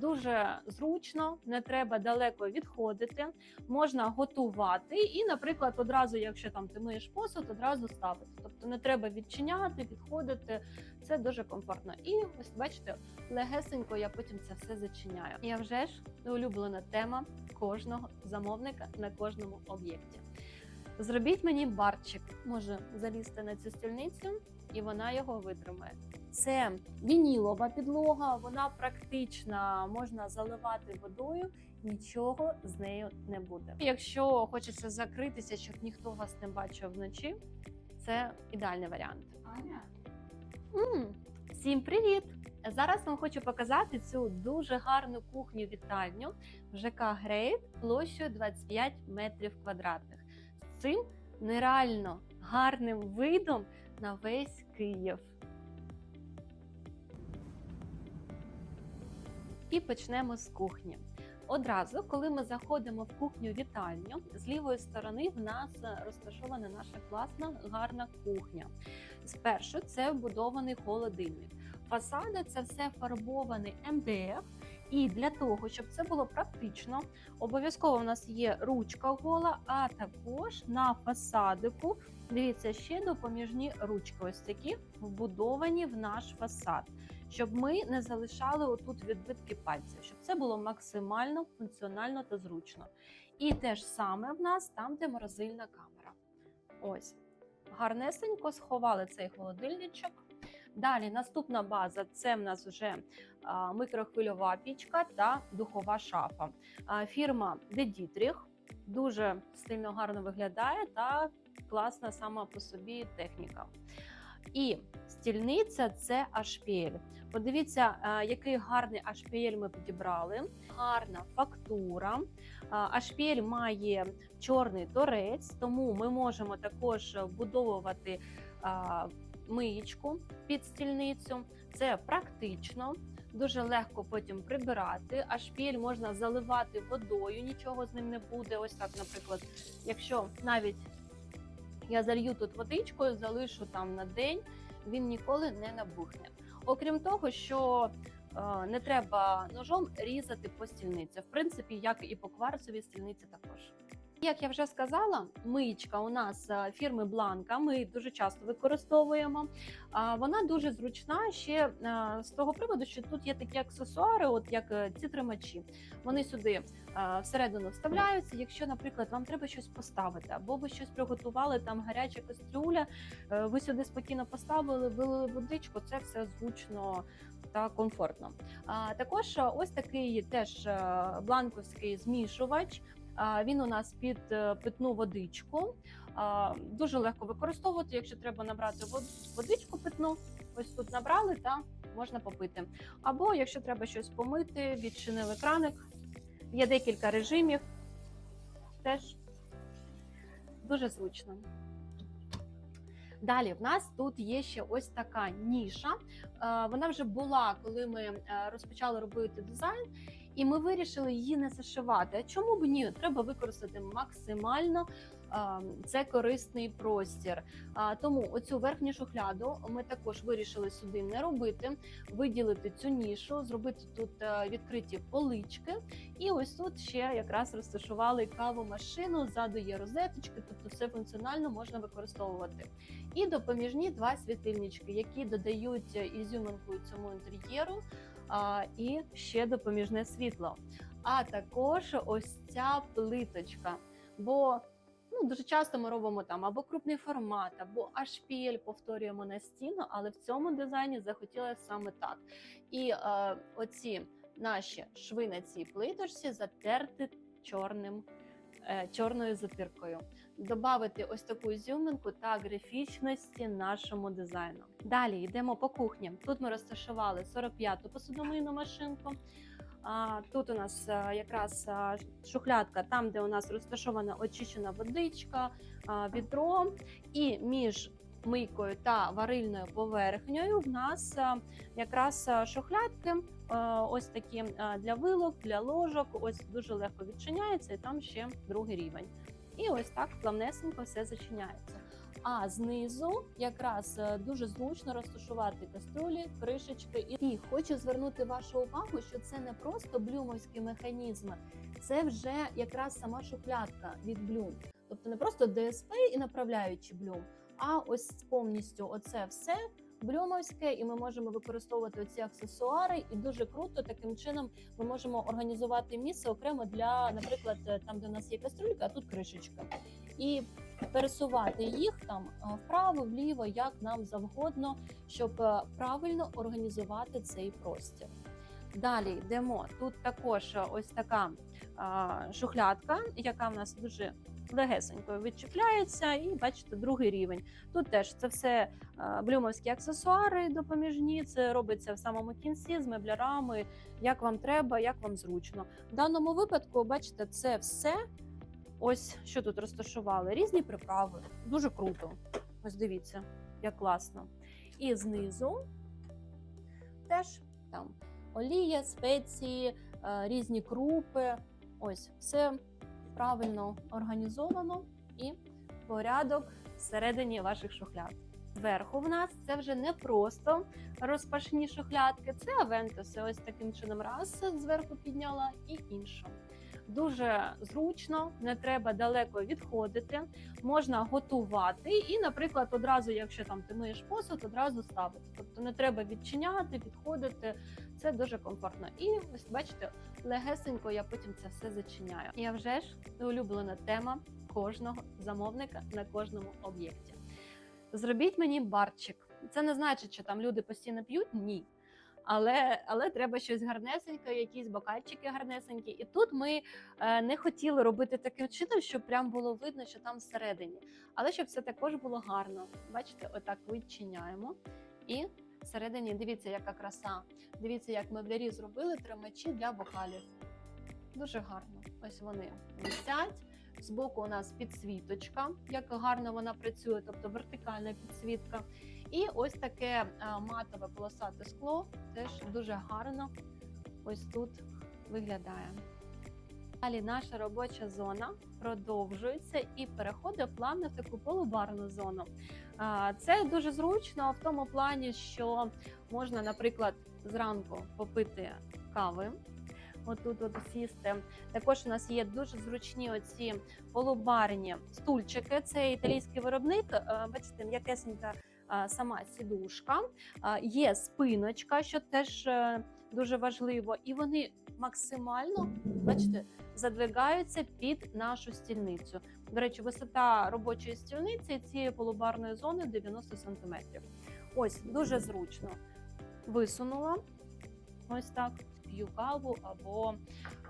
дуже зручно, не треба далеко відходити. Можна готувати і, наприклад, одразу, якщо там ти миєш посуд, одразу ставити. Тобто не треба відчиняти, відходити. Це дуже комфортно. І ось бачите, легесенько я потім це все зачиняю. І вже ж улюблена тема кожного замовника на кожному об'єкті. Зробіть мені барчик, може залізти на цю стільницю, і вона його витримає. Це вінілова підлога, вона практична, можна заливати водою, нічого з нею не буде. Якщо хочеться закритися, щоб ніхто вас не бачив вночі, це ідеальний варіант. Аня, М, Всім привіт! Зараз вам хочу показати цю дуже гарну кухню вітальню в ЖК Грейт площею 25 метрів квадратних. З цим нереально гарним видом на весь Київ. І почнемо з кухні. Одразу, коли ми заходимо в кухню вітальню, з лівої сторони в нас розташована наша класна гарна кухня. Спершу це вбудований холодильник. Фасади це все фарбований МДФ. І для того, щоб це було практично, обов'язково у нас є ручка гола, а також на фасадику, дивіться, ще допоміжні ручки, ось такі вбудовані в наш фасад, щоб ми не залишали отут відбитки пальців, щоб це було максимально функціонально та зручно. І те ж саме в нас там, де морозильна камера. Ось гарнесенько сховали цей холодильничок. Далі наступна база це в нас вже микрохвильова пічка та духова шафа. Фірма Dietrich дуже стильно гарно виглядає та класна сама по собі техніка. І стільниця це HPL. Подивіться, який гарний HPL ми підібрали. Гарна фактура. А, HPL має чорний торець, тому ми можемо також вбудовувати миєчку під стільницю. Це практично, дуже легко потім прибирати. Шпіль можна заливати водою, нічого з ним не буде. Ось так, наприклад, якщо навіть я залью тут водичкою, залишу там на день, він ніколи не набухне. Окрім того, що е, не треба ножом різати по стільниці. В принципі, як і по кварцевій стільниці також. Як я вже сказала, миєчка у нас е, фірми Бланка. Ми дуже часто використовуємо. Вона дуже зручна ще е, з того приводу, що тут є такі аксесуари, от як е, ці тримачі. Вони сюди всередину вставляються. Якщо, наприклад, вам треба щось поставити, або ви щось приготували, там гаряча кастрюля, ви сюди спокійно поставили, вилили водичку. Це все зручно та комфортно. Також ось такий теж бланковський змішувач. Він у нас під е, питну водичку. Дуже легко використовувати, якщо треба набрати водичку питну. Ось тут набрали та можна попити. Або якщо треба щось помити, відчинили краник. Є декілька режимів. Теж дуже зручно. Далі в нас тут є ще ось така ніша. Е, Вона вже була, коли ми е, розпочали робити дизайн, і ми вирішили її не зашивати. А чому б ні? Треба використати максимально. е, Це корисний простір. Тому оцю верхню шухляду ми також вирішили сюди не робити, виділити цю нішу, зробити тут е, відкриті полички. І ось тут ще якраз розташували кавомашину, ззаду є розеточки, тобто все функціонально можна використовувати. І допоміжні два світильнички, які додають е, ізюминку цьому інтер'єру, і ще допоміжне світло. А також ось ця плиточка. Бо ну, дуже часто ми робимо там або крупний формат, або HPL повторюємо на стіну, але в цьому дизайні захотілося саме так. І е, оці наші шви на цій плиточці затерти чорним. е, Чорною затиркою додати ось таку зюминку та графічності нашому дизайну. Далі йдемо по кухні. Тут ми розташували 45-ту посудомийну машинку. Тут у нас а, якраз а, шухлядка, там, де у нас розташована очищена водичка, відро, і між мийкою та варильною поверхнею в нас а, якраз шухлядки, ось такі для вилок, для ложок. Ось дуже легко відчиняється, і там ще другий рівень. І ось так плавнесенько все зачиняється. А знизу якраз е, дуже зручно розташувати каструлі, кришечки. І хочу звернути вашу увагу, що це не просто блюмовські механізми, це вже якраз сама шухлядка від блюм. Тобто не просто ДСП і направляючи блюм, а ось повністю оце все блюмовське, і ми можемо використовувати ці аксесуари. І дуже круто таким чином ми можемо організувати місце окремо для, наприклад, е, там, де у нас є кастрюлька, а тут кришечка. І пересувати їх там е, вправо, вліво, як нам завгодно, щоб е, правильно організувати цей простір. Далі йдемо. Тут також ось така шухлядка, яка в нас дуже легесенько відчіпляється, і бачите, другий рівень. Тут теж це все блюмовські аксесуари допоміжні. Це робиться в самому кінці з меблярами, як вам треба, як вам зручно. В даному випадку, бачите, це все. Ось що тут розташували. Різні приправи. Дуже круто. Ось дивіться, як класно. І знизу теж там олія, спеції, е, різні крупи. Ось все правильно організовано і порядок всередині ваших шухляд. Зверху в нас це вже не просто розпашні шухлядки, це авентуси. Ось таким чином раз зверху підняла і іншу. Дуже зручно, не треба далеко відходити, можна готувати і, наприклад, одразу, якщо там ти миєш посуд, одразу ставити. Тобто не треба відчиняти, відходити. Це дуже комфортно. І ось бачите, легесенько я потім це все зачиняю. А вже ж улюблена тема кожного замовника на кожному об'єкті. Зробіть мені барчик. Це не значить, що там люди постійно п'ють. Ні. Але але треба щось гарнесеньке, якісь бокальчики гарнесенькі. І тут ми е, не хотіли робити таким чином, щоб прям було видно, що там всередині. Але щоб це також було гарно. Бачите, отак відчиняємо. І всередині дивіться, яка краса. Дивіться, як меблярі зробили тримачі для бокалів. Дуже гарно. Ось вони висять. Збоку у нас підсвіточка, як гарно вона працює, тобто вертикальна підсвітка. І ось таке матове полосате скло теж дуже гарно ось тут виглядає. Далі наша робоча зона продовжується і переходить плавно в таку полубарну зону. Це дуже зручно в тому плані, що можна, наприклад, зранку попити кави. Отут от сісти. Також у нас є дуже зручні оці полубарні стульчики. Це італійський виробник. Е, Бачите, м'якесенька е, сама сідушка, Е, є спиночка, що теж е, дуже важливо, і вони максимально, бачите, задвигаються під нашу стільницю. До речі, висота робочої стільниці цієї полубарної зони 90 см. Ось дуже зручно. Висунула ось так. П'ю каву або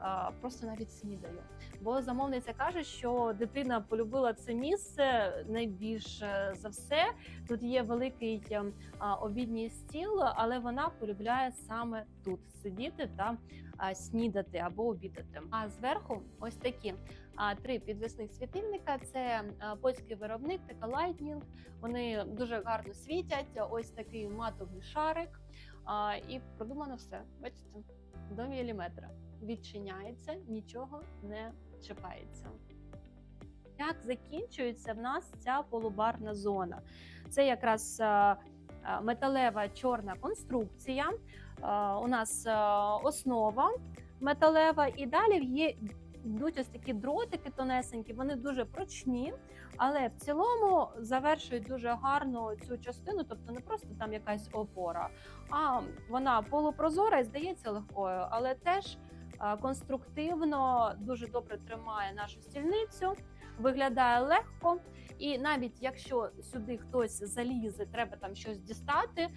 а, просто навіть снідаю. Бо замовниця каже, що дитина полюбила це місце найбільше за все. Тут є великий а, обідній стіл, але вона полюбляє саме тут сидіти та а, снідати або обідати. А зверху ось такі а, три підвісних світильника. Це а, польський виробник, така Lightning. Вони дуже гарно світять. Ось такий матовий шарик. А, і продумано все. Бачите, до міліметра відчиняється, нічого не чіпається. Як закінчується в нас ця полубарна зона? Це якраз а, а, металева чорна конструкція. У нас основа металева, і далі є йдуть ось такі дротики тонесенькі, вони дуже прочні, але в цілому завершують дуже гарно цю частину, тобто не просто там якась опора, а вона полупрозора і здається легкою, але теж конструктивно дуже добре тримає нашу стільницю, виглядає легко. І навіть якщо сюди хтось залізе, треба там щось дістати,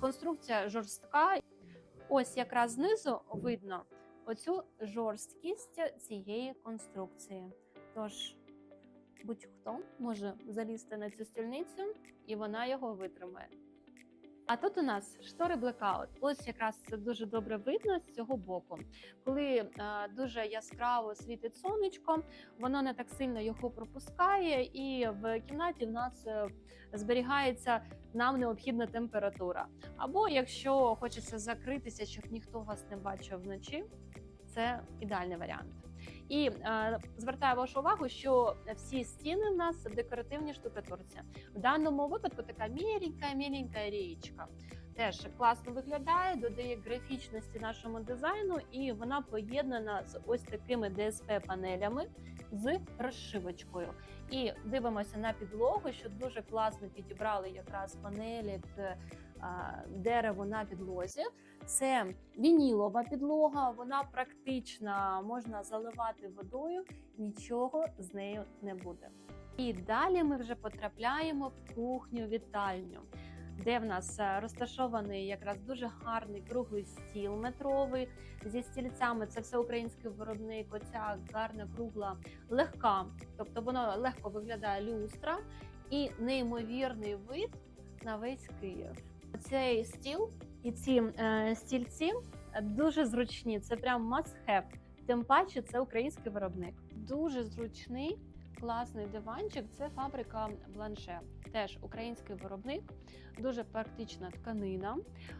конструкція жорстка. Ось якраз знизу видно оцю жорсткість цієї конструкції. Тож будь-хто може залізти на цю стільницю, і вона його витримає. А тут у нас штори блекаут. Ось якраз це дуже добре видно з цього боку. Коли е, дуже яскраво світить сонечко, воно не так сильно його пропускає, і в кімнаті в нас е, зберігається нам необхідна температура. Або якщо хочеться закритися, щоб ніхто вас не бачив вночі, це ідеальний варіант. І е, звертаю вашу увагу, що всі стіни в нас в декоративній штукатурці. В даному випадку така міленька, міленька річка. Теж класно виглядає, додає графічності нашому дизайну, і вона поєднана з ось такими ДСП панелями з розшивочкою. І дивимося на підлогу, що дуже класно підібрали якраз панелі та а, дерево на підлозі. Це вінілова підлога, вона практична, можна заливати водою, нічого з нею не буде. І далі ми вже потрапляємо в кухню вітальню. Де в нас е, розташований якраз дуже гарний круглий стіл метровий зі стільцями. Це все український виробник. Оця гарна кругла легка, тобто воно легко виглядає люстра і неймовірний вид на весь Київ. Цей стіл і ці е, стільці дуже зручні. Це прям must have. Тим паче, це український виробник. Дуже зручний, класний диванчик. Це фабрика Бланше. Теж український виробник, дуже практична тканина.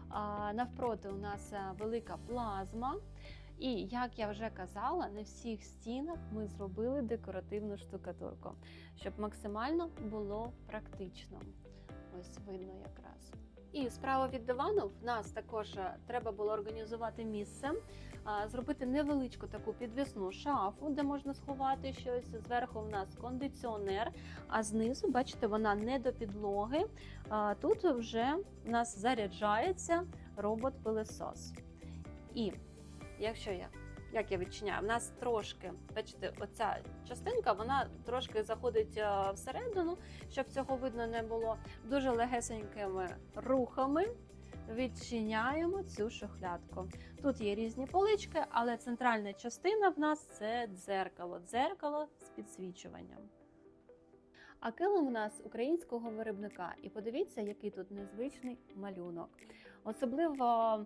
А, навпроти у нас е, велика плазма. І як я вже казала, на всіх стінах ми зробили декоративну штукатурку, щоб максимально було практично. Ось видно якраз. І справа від дивану в нас також е, треба було організувати місце, зробити невеличку таку підвісну шафу, де можна сховати щось. Зверху в нас кондиціонер, а знизу, бачите, вона не до підлоги. Тут вже в нас заряджається робот-пилесос. І якщо я як я відчиняю, в нас трошки, бачите, оця частинка вона трошки заходить е, всередину, щоб цього видно не було. Дуже легесенькими рухами відчиняємо цю шухлядку. Тут є різні полички, але центральна частина в нас це дзеркало, дзеркало з підсвічуванням. А у нас українського виробника. І подивіться, який тут незвичний малюнок. Особливо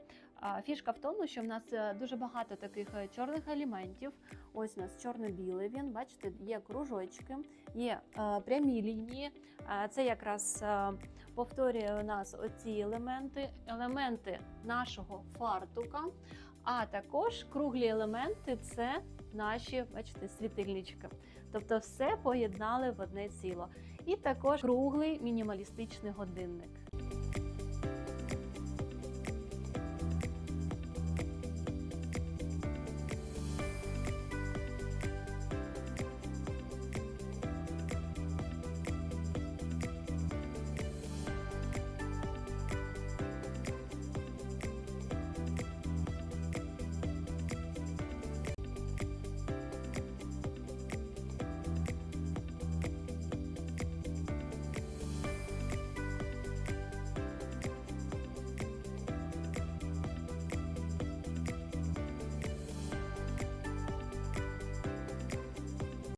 фішка в тому, що в нас е, дуже багато таких е, чорних елементів. Ось у нас чорно-білий він, бачите, є кружочки, є е, прямі лінії. Це якраз повторює у нас оці елементи, елементи нашого фартука. А також круглі елементи це наші, бачите, світильнички. Тобто все поєднали в одне ціло. І також круглий мінімалістичний годинник.